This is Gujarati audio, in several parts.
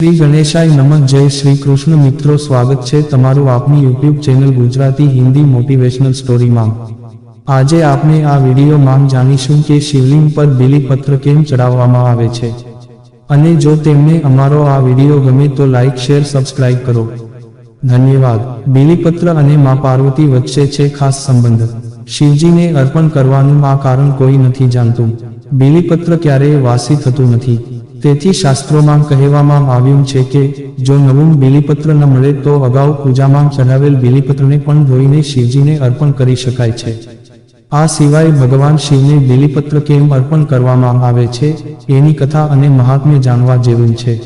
શ્રી ગણેશાય નમઃ. જય શ્રી કૃષ્ણ. મિત્રો, સ્વાગત છે તમારું આપની YouTube channel Gujarati Hindi motivational સ્ટોરીમાં. આજે આપણે આ વિડીયોમાં જાણીશું કે શિવલિંગ પર બિલીપત્ર કેમ ચડાવવામાં આવે છે. અને જો તેમને અમારો આ વીડિયો ગમે તો લાઇક શેર, સબસ્ક્રાઇબ કરો. ધન્યવાદ. બિલીપત્ર અને મા પાર્વતી વચ્ચે છે ખાસ સંબંધ. શિવજીને અર્પણ કરવાનું આ કારણ કોઈ નથી જાણતું. બિલીપત્ર ક્યારેય વાસી થતું નથી. તેથી શાસ્ત્રોમાં કહેવામાં આવ્યું છે કે, જો નવું બિલીપત્ર ન મળે તો અગાઉ પૂજામાં ચઢાવેલ બિલીપત્રને પણ ધોઈને શિવજીને અર્પણ કરી શકાય છે. આ સિવાય ભગવાન શિવને બિલીપત્ર કેમ અર્પણ કરવામાં આવે છે, એની કથા અને મહાત્મ્ય જાણવા જેવું છે.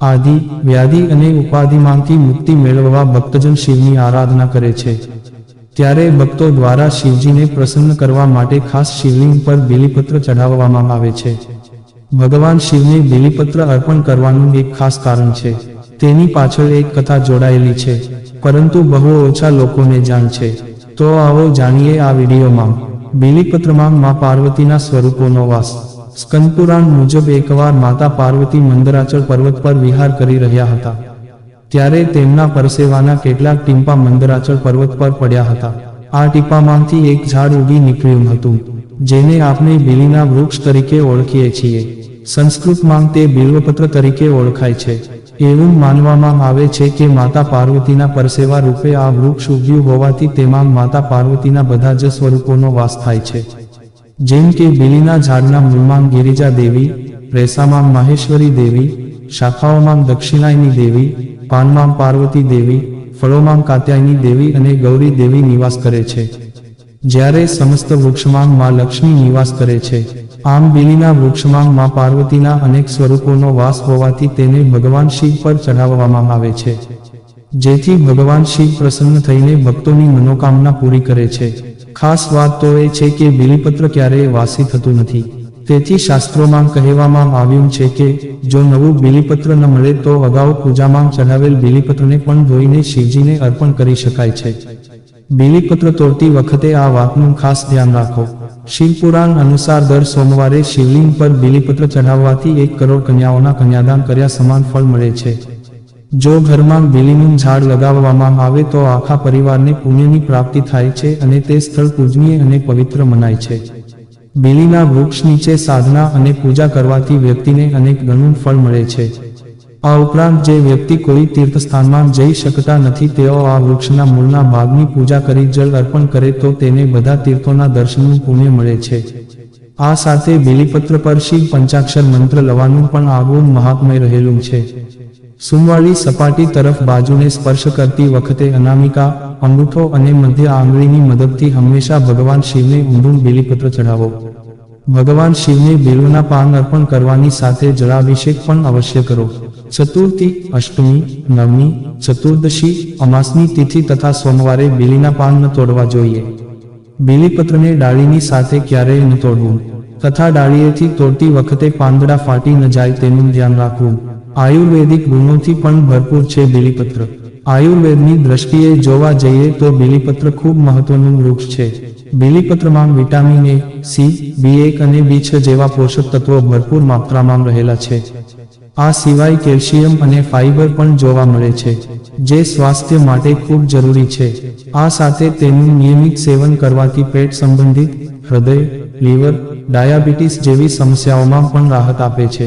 આદિ, વ્યાધિ અને ઉપાધિમાંથી મુક્તિ મેળવવા ભક્તજન શિવની આરાધના કરે છે. ત્યારે ભક્તો દ્વારા શિવજીને પ્રસન્ન કરવા માટે ખાસ શિવલિંગ પર બિલીપત્ર ચઢાવવામાં આવે છે. ભગવાન શિવને બિલીપત્ર અર્પણ કરવાનું એક ખાસ કારણ છે. તેની પાછળ એક કથા જોડાયેલી છે, પરંતુ બહુ ઓછા લોકોને જાણ છે. તો આવો જાણીએ આ વિડીયોમાં. બિલીપત્રમાં મા પાર્વતીના સ્વરૂપોનો વાસ. સ્કંદપુરાણ મુજબ એકવાર માતા પાર્વતી મંદરાચળ પર્વત પર વિહાર કરી રહ્યા હતા. ત્યારે તેમના પરસેવાના કેટલાક ટીમ્પા મંદરાચળ પર્વત પર પડ્યા હતા. આ ટીપામાંથી એક ઝાડ ઉગી નીકળ્યું હતું, જેને આપણે બિલીના વૃક્ષ તરીકે ઓળખીએ છીએ. સંસ્કૃતમાં તે બિલ્વપત્ર તરીકે ઓળખાય છે. એવું માનવામાં આવે છે કે માતા પાર્વતીના પરસેવા રૂપે આ વૃક્ષ ઉગ્યું હોવાથી તેમાં માતા પાર્વતીના બધા જ સ્વરૂપોનો વાસ થાય છે. જેમ કે બિલીના ઝાડના મૂળમાં ગિરિજા દેવી રેસામાં માહેશ્વરી દેવી, શાખાઓમાં દક્ષિણાયની દેવી, પાનમાં પાર્વતી દેવી, ફળોમાં કાત્યાયની દેવી અને ગૌરી દેવી નિવાસ કરે છે. જ્યારે સમસ્ત વૃક્ષમાં માં લક્ષ્મી નિવાસ કરે છે. આમ બિલીના વૃક્ષમાં માં પાર્વતીના અનેક સ્વરૂપોનો વાસ હોવાથી તેને ભગવાન શિવ પર ચઢાવવામાં આવે છે. જેથી ભગવાન શિવ પ્રસન્ન થઈને ભક્તોની મનોકામના પૂરી કરે છે. ખાસ વાત તો એ છે કે બિલીપત્ર ક્યારેય વાસી થતું નથી. તેથી શાસ્ત્રોમાં કહેવામાં આવ્યું છે કે, જો નવું બિલીપત્ર ન મળે તો અગાઉ પૂજામાં ચઢાવેલ બિલીપત્રને પણ ધોઈને શિવજીને અર્પણ કરી શકાય છે. બિલીપત્ર તોડતી વખતે આ વાતનું ખાસ ધ્યાન રાખો. શિવપુરાણ અનુસાર દર સોમવારે શિવલિંગ પર બિલીપત્ર ચઢાવવાથી એક કરોડ કન્યાઓના કન્યાદાન કર્યા સમાન ફળ મળે છે. જો ઘરમાં બિલીનું ઝાડ લગાવવામાં આવે તો આખા પરિવારને પુણ્યની પ્રાપ્તિ થાય છે અને તે સ્થળ પૂજનીય અને પવિત્ર મનાય છે. બિલીના વૃક્ષ નીચે સાધના અને પૂજા કરવાથી વ્યક્તિને અનેક ગણું ફળ મળે છે. આ ઉપરાંત જે વ્યક્તિ કોઈ તીર્થસ્થાનમાં જઈ શકતા નથી, તેઓ આ વૃક્ષના મૂળના ભાગની પૂજા કરી જળ અર્પણ કરે તો તેને બધા તીર્થોના દર્શનનું પુણ્ય મળે છે. આ સાથે બિલીપત્ર પર શિવ પંચાક્ષર મંત્ર લવાનું પણ આગવું મહાત્મય રહેલું છે. સુમવાળી સપાટી તરફ બાજુને સ્પર્શ કરતી વખતે અનામિકા અંગૂઠો અને મધ્ય આંગળીની મદદથી હંમેશા ભગવાન શિવને ઊંડું બિલીપત્ર ચઢાવો. ભગવાન શિવને બિલ્વના પાન અર્પણ કરવાની સાથે જળાભિષેક પણ અવશ્ય કરો. ચતુર્થી અષ્ટમી, નવમી, ચતુર્દશી, અમાસની તિથિ તથા સોમવારે બિલીના પાન ન તોડવા જોઈએ. બીલીપત્રને ડાળીની સાથે ક્યારેય ન તોડવું. તથા ડાળીએથી તોડતી વખતે પાંદડા ફાટી ન જાય તેનું ધ્યાન રાખવું. આયુર્વેદિક ગુણોથી પણ ભરપૂર છે બિલીપત્ર. આયુર્વેદની દ્રષ્ટિએ જોવા જઈએ તો બીલીપત્ર ખૂબ મહત્વનું વૃક્ષ છે. બીલીપત્રમાં વિટામિન એ સી બી એક અને બી છ જેવા પોષક તત્વો ભરપૂર માત્રામાં રહેલા છે. આ સિવાય કેલ્શિયમ અને ફાઇબર પણ જોવા મળે છે, જે સ્વાસ્થ્ય માટે ખૂબ જરૂરી છે. આ સાથે તેનું નિયમિત સેવન કરવાથી પેટ સંબંધિત હૃદય, લીવર, ડાયાબિટીસ જેવી સમસ્યાઓમાં પણ રાહત આપે છે.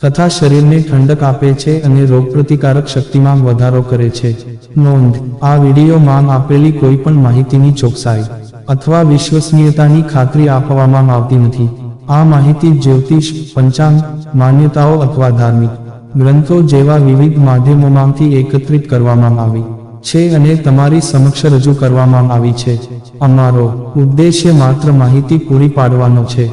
તથા શરીરને ઠંડક આપે છે અને રોગપ્રતિકારક શક્તિમાં વધારો કરે છે. નોંધ, આ વિડીયોમાં આપેલી કોઈ પણ માહિતીની ચોકસાઈ. અથવા વિશ્વસનીયતાની ખાતરી આપવામાં આવતી નથી. આ માહિતી જ્યોતિષ, પંચાંગ, માન્યતાઓ અથવા ધાર્મિક ગ્રંથો જેવા વિવિધ માધ્યમોમાંથી એકત્રિત કરવામાં આવી છે અને તમારી સમક્ષ રજૂ કરવામાં આવી છે. અમારો ઉદ્દેશ્ય માત્ર માહિતી પૂરી પાડવાનો છે.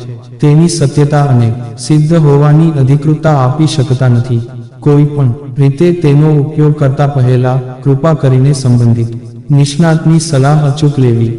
તેની સત્યતા અને સિદ્ધ હોવાની અધિકૃતતા આપી શકતા નથી. કોઈ પણ રીતે તેનો ઉપયોગ કરતા પહેલા કૃપા કરીને સંબંધિત નિષ્ણાતની સલાહ અચૂક લેવી.